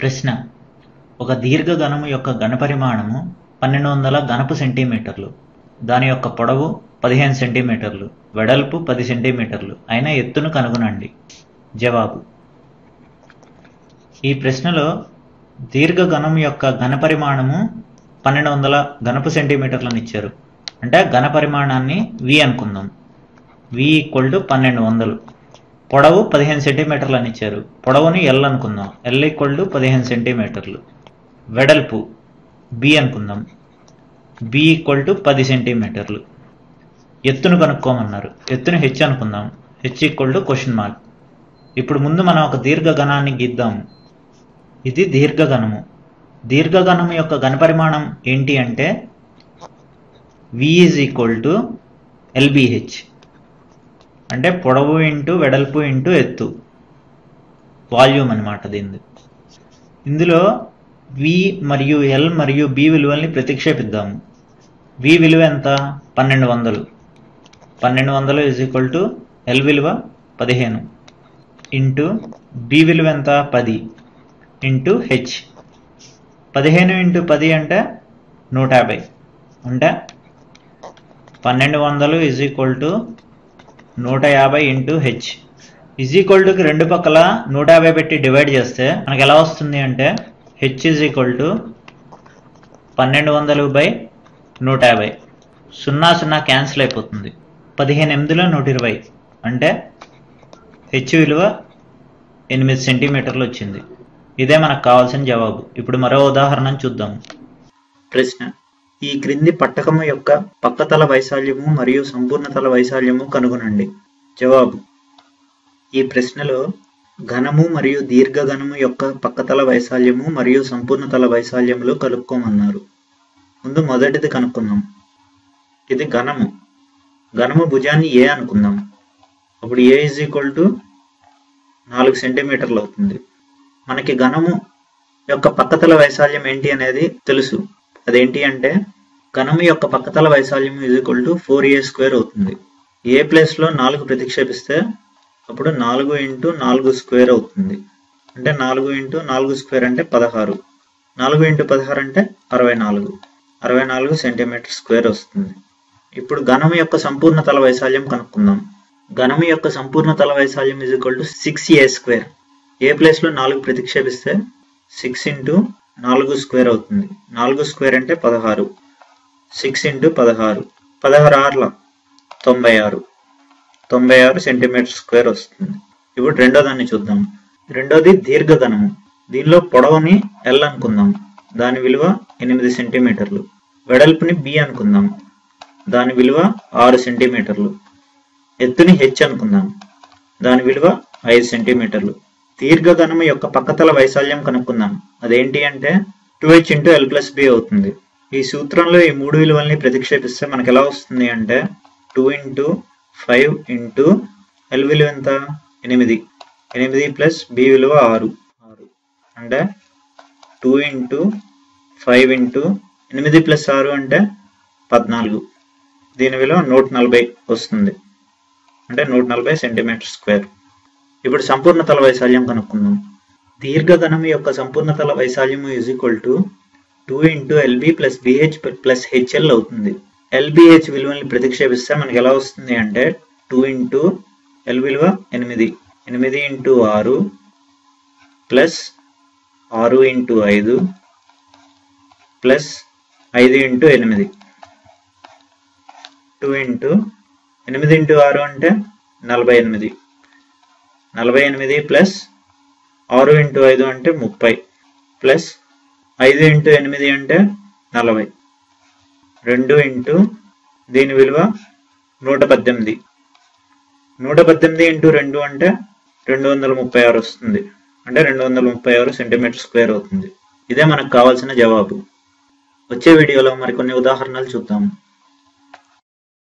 ప్రశ్న. ఒక దీర్ఘఘనము యొక్క ఘనపరిమాణము పన్నెండు వందల ఘనపు సెంటీమీటర్లు. దాని యొక్క పొడవు పదిహేను సెంటీమీటర్లు. వెడల్పు పది సెంటీమీటర్లు. అయిన ఎత్తును కనుగొనండి. జవాబు. ఈ ప్రశ్నలో దీర్ఘఘనం యొక్క ఘనపరిమాణము పన్నెండు వందల ఘనపు సెంటీమీటర్లను ఇచ్చారు. అంటే ఘనపరిమాణాన్ని వి అనుకుందాం. వి ఈక్వల్ టు పన్నెండు వందలు పొడవు పదిహేను సెంటీమీటర్లు అని ఇచ్చారు. పొడవుని ఎల్ అనుకుందాం. ఎల్ ఈక్వల్ పదిహేను సెంటీమీటర్లు. వెడల్పు బి అనుకుందాం. బి ఈక్వల్ టు పది సెంటీమీటర్లు. ఎత్తును కనుక్కోమన్నారు. ఎత్తును హెచ్ అనుకుందాం. H equal to question mark ఇప్పుడు ముందు మనం ఒక దీర్ఘగణాన్ని గీద్దాము ఇది దీర్ఘగణము. దీర్ఘగణం యొక్క ఘనపరిమాణం ఏంటి అంటే V is equal to L B H అంటే పొడవు ఇంటూ వెడల్పు ఇంటూ ఎత్తు. వాల్యూమ్ అనమాట దీనిది. ఇందులో వి మరియు ఎల్ మరియు బి విలువల్ని ప్రతిక్షేపిద్దాము. వి విలువ ఎంత? పన్నెండు వందలు. పన్నెండు వందలు ఇజ్ ఈక్వల్ టు ఎల్ విలువ పదిహేను. ఇంటూ బి విలువ ఎంత? పది. ఇంటూ హెచ్ పదిహేను ఇంటూ పది అంటే నూట యాభై. అంటే పన్నెండు వందలు ఇజ్ ఈక్వల్ టు నూట యాభై ఇంటూ హెచ్ ఈజ్ ఈక్వల్ టుకి రెండు పక్కల నూట యాభై పెట్టి డివైడ్ చేస్తే మనకు ఎలా వస్తుంది అంటే హెచ్ ఈజ్ ఈక్వల్ టు పన్నెండు వందలు బై నూట యాభై. సున్నా సున్నా క్యాన్సిల్ అయిపోతుంది. పదిహేను ఎనిమిదిలో నూట ఇరవై. అంటే హెచ్ విలువ ఎనిమిది సెంటీమీటర్లు వచ్చింది. ఇదే మనకు కావాల్సిన జవాబు. ఇప్పుడు మరో ఉదాహరణ చూద్దాం. ప్రశ్న ఈ క్రింది పట్టకము యొక్క పక్కతల వైశాల్యము మరియు సంపూర్ణతల వైశాల్యము కనుగొనండి. జవాబు. ఈ ప్రశ్నలో ఘనము మరియు దీర్ఘఘనము యొక్క పక్కతల వైశాల్యము మరియు సంపూర్ణతల వైశాల్యములు కనుక్కోమన్నారు. ముందు మొదటిది కనుక్కుందాం. ఇది ఘనము. ఘనము భుజాన్ని ఏ అనుకుందాం? అప్పుడు ఏ ఈజ్ ఈక్వల్ టు నాలుగు సెంటీమీటర్లు అవుతుంది. మనకి ఘనము యొక్క పక్కతల వైశాల్యం ఏంటి అనేది తెలుసు. అదేంటి అంటే ఘనము యొక్క పక్కతల వైశాల్యం equal to four A square అవుతుంది. ఏ ప్లేస్లో నాలుగు ప్రతిక్షేపిస్తే అప్పుడు నాలుగు ఇంటూ నాలుగు స్క్వేర్ అవుతుంది. అంటే నాలుగు ఇంటూ నాలుగు స్క్వేర్ అంటే పదహారు. నాలుగు ఇంటూ పదహారు అంటే అరవై నాలుగు. అరవై నాలుగు సెంటీమీటర్ స్క్వేర్ వస్తుంది. ఇప్పుడు ఘనము యొక్క సంపూర్ణ తల వైశాల్యం కనుక్కుందాం. ఘనము యొక్క సంపూర్ణ తల వైశాల్యం is equal to six A square A ప్లేస్లో నాలుగు ప్రతిక్షేపిస్తే సిక్స్ ఇంటూ నాలుగు స్క్వేర్ అవుతుంది. నాలుగు స్క్వేర్ అంటే పదహారు. సిక్స్ ఇంటూ పదహారు. పదహారు ఆర్ల తొంభై ఆరు తొంభై ఆరు సెంటీమీటర్ స్క్వేర్ వస్తుంది. ఇప్పుడు రెండో దాన్ని చూద్దాం. రెండోది దీర్ఘధనము. దీనిలో పొడవుని ఎల్ అనుకుందాం. దాని విలువ ఎనిమిది సెంటీమీటర్లు. వెడల్పుని బి అనుకుందాం. దాని విలువ ఆరు సెంటీమీటర్లు. ఎత్తుని హెచ్ అనుకుందాం. దాని విలువ ఐదు సెంటీమీటర్లు. దీర్ఘధనము యొక్క పక్కతల వైశాల్యం కనుక్కుందాం. అదేంటి అంటే two H into L plus B అవుతుంది. ఈ సూత్రంలో ఈ మూడు విలువల్ని ప్రతిక్షేపిస్తే మనకు ఎలా వస్తుంది అంటే two into five into L విలువ ఎంత? ఎనిమిది. ఎనిమిది ప్లస్ బి విలువ ఆరు. ఆరు అంటే టూ ఇంటూ ఫైవ్ ఇంటూ ఎనిమిది ప్లస్ ఆరు అంటే పద్నాలుగు. దీని విలువ నూట నలభై వస్తుంది. అంటే నూట నలభై సెంటీమీటర్ స్క్వేర్ ఇప్పుడు సంపూర్ణతల వైశాల్యం కనుక్కుందాం. దీర్ఘఘనం యొక్క సంపూర్ణతల వైశాల్యం is equal to two into L B plus B H plus H L అవుతుంది. ఎల్బిహెచ్ విలువని ప్రతిక్షేపిస్తే మనకి ఎలా వస్తుంది అంటే టూ ఇంటూ ఎల్ విలువ ఎనిమిది. ఎనిమిది ఇంటూ ఆరు ప్లస్ ఆరు ఇంటూ ఐదు ప్లస్ ఐదు ఇంటూ ఎనిమిది. టూ ఇంటూ ఎనిమిది ఇంటూ ఆరు అంటే నలభై ఎనిమిది. నలభై ఎనిమిది ప్లస్ ఆరు ఇంటూ ఐదు అంటే ముప్పై. ప్లస్ ఐదు ఇంటూ ఎనిమిది అంటే నలభై. రెండు ఇంటూ దీని విలువ నూట పద్దెనిమిది. నూట పద్దెనిమిది ఇంటూ రెండు అంటే రెండు వందల ముప్పై ఆరు వస్తుంది. అంటే రెండు వందల ముప్పై ఆరు సెంటీమీటర్ స్క్వేర్ అవుతుంది. ఇదే మనకు కావాల్సిన జవాబు. వచ్చే వీడియోలో మరికొన్ని ఉదాహరణలు చూద్దాము